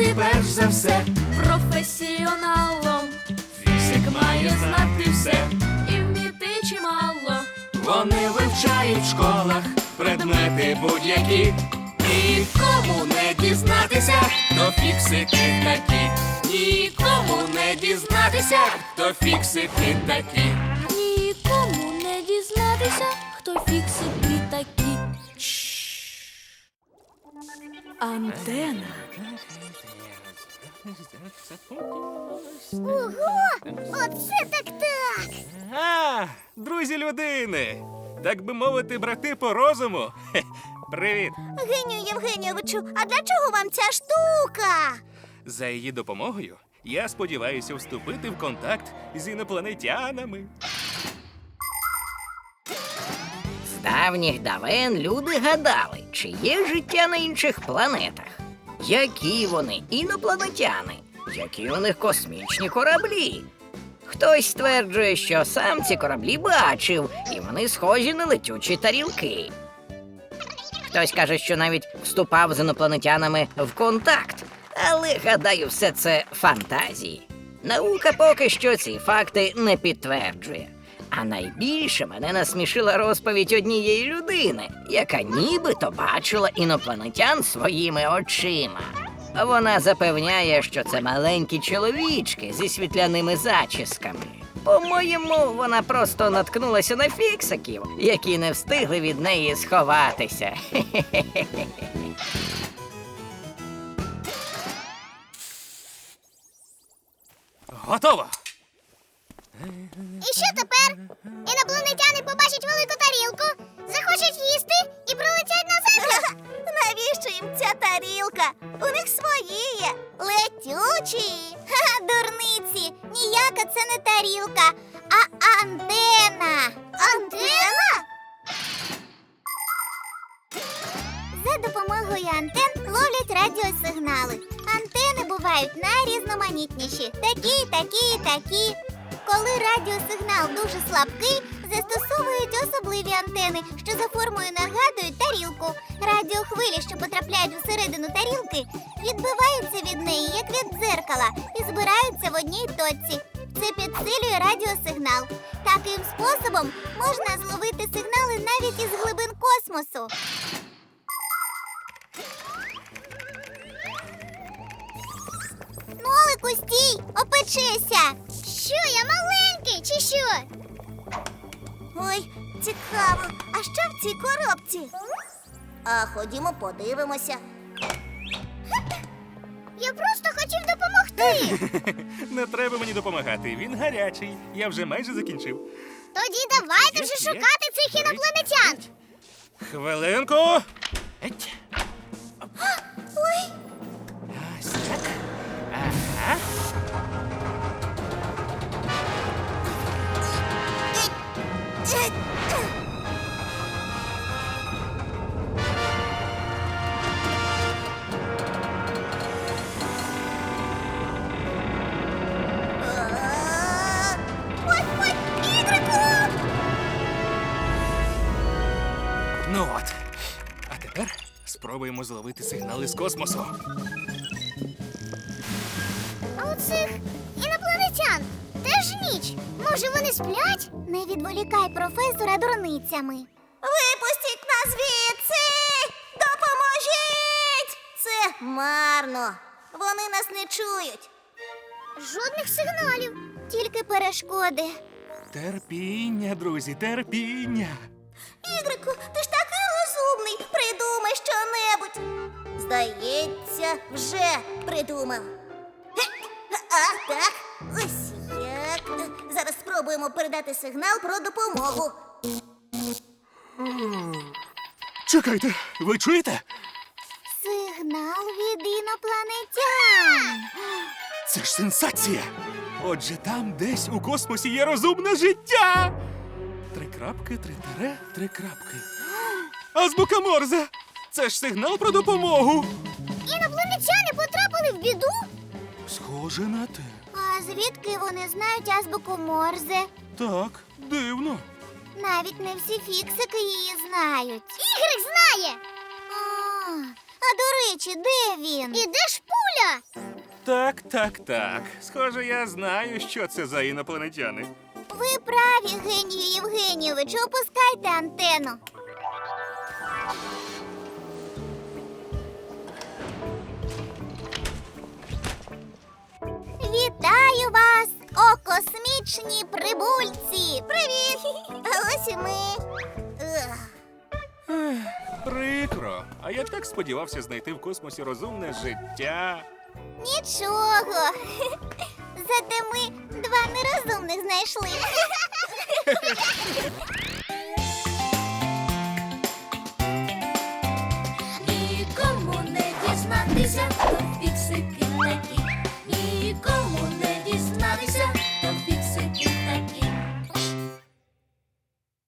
бути перш за все професіоналом Фізик має знати все. і вміти чимало. Вони вивчають в школах предмети будь-які. Нікому не дізнатися, хто фіксики такі. Нікому не дізнатися, хто фіксики такі. Нікому не дізнатися, хто фіксики такі. Антена. Оце так так! А, друзі людини. Так би мовити, брати по розуму. Хе, Привіт! Генію Євгенійовичу, а для чого вам ця штука? За її допомогою я сподіваюся вступити в контакт з інопланетянами. Давніх давен люди гадали, чи є життя на інших планетах. Які вони інопланетяни, які у них космічні кораблі. Хтось стверджує, що сам ці кораблі бачив, і вони схожі на летючі тарілки. Хтось каже, що навіть вступав з інопланетянами в контакт. Але гадаю, все це фантазії. Наука поки що ці факти не підтверджує. А найбільше мене насмішила розповідь однієї людини, яка нібито бачила інопланетян своїми очима. Вона запевняє, що це маленькі чоловічки зі світляними зачісками. По-моєму, вона просто наткнулася на фіксиків, які не встигли від неї сховатися. Готово! І що тепер? Інопланетяни побачать велику тарілку, захочуть їсти і прилетять на землю. Навіщо їм ця тарілка? У них свої є. Летючі. Ха, дурниці. Ніяка це не тарілка, а антена. Антена? За допомогою антен ловлять радіосигнали. Антени бувають найрізноманітніші. Такі, такі, такі. Коли радіосигнал дуже слабкий, застосовують особливі антени, що за формою нагадують тарілку. Радіохвилі, що потрапляють всередину тарілки, відбиваються від неї, як від дзеркала, і збираються в одній точці. Це підсилює радіосигнал. Таким способом можна зловити сигнали навіть із глибин космосу. Нолику, стій, опечися. Що, я маленький чи що? Ой, цікаво. А що в цій коробці? А ходімо, подивимося. Я просто хотів допомогти. Не треба мені допомагати. Він гарячий. Я вже майже закінчив. Тоді давайте Є, вже є. шукати цих Горить, інопланетян. Хвилинку. Еть. Ой, Ну от. А тепер спробуємо зловити сигнали з космосу. А у цих інопланетян теж ніч. Може, вони сплять? Не відволікай професора дурницями. Випустіть нас звідси! Допоможіть! Це марно. Вони нас не чують. Жодних сигналів, тільки перешкоди. Терпіння, друзі, терпіння. Ігрику, ти ж Здається, вже придумав. А, так. Ось як. Зараз спробуємо передати сигнал про допомогу. Чекайте, ви чуєте? Сигнал від інопланетян. Це ж сенсація. Отже, там десь у космосі є розумне життя. Три крапки, три тире, три крапки. Азбука Морзе! Це ж сигнал про допомогу. Інопланетяни потрапили в біду. Схоже на те. А звідки вони знають азбуку Морзе? Так, дивно. Навіть не всі фіксики її знають. Ігрик знає. А, а до речі, де він? І де ж Прибуля? Так, так, так. Схоже, я знаю, що це за інопланетяни. Ви праві, Генію Євгенійовичу, опускайте антенну. вас, о космічні прибульці! Привіт! Ось і ми. Прикро. А я так сподівався знайти в космосі розумне життя. Нічого. Зате ми два нерозумних знайшли. І кому не дізнатися, хто фіксики такі, нікому не 你是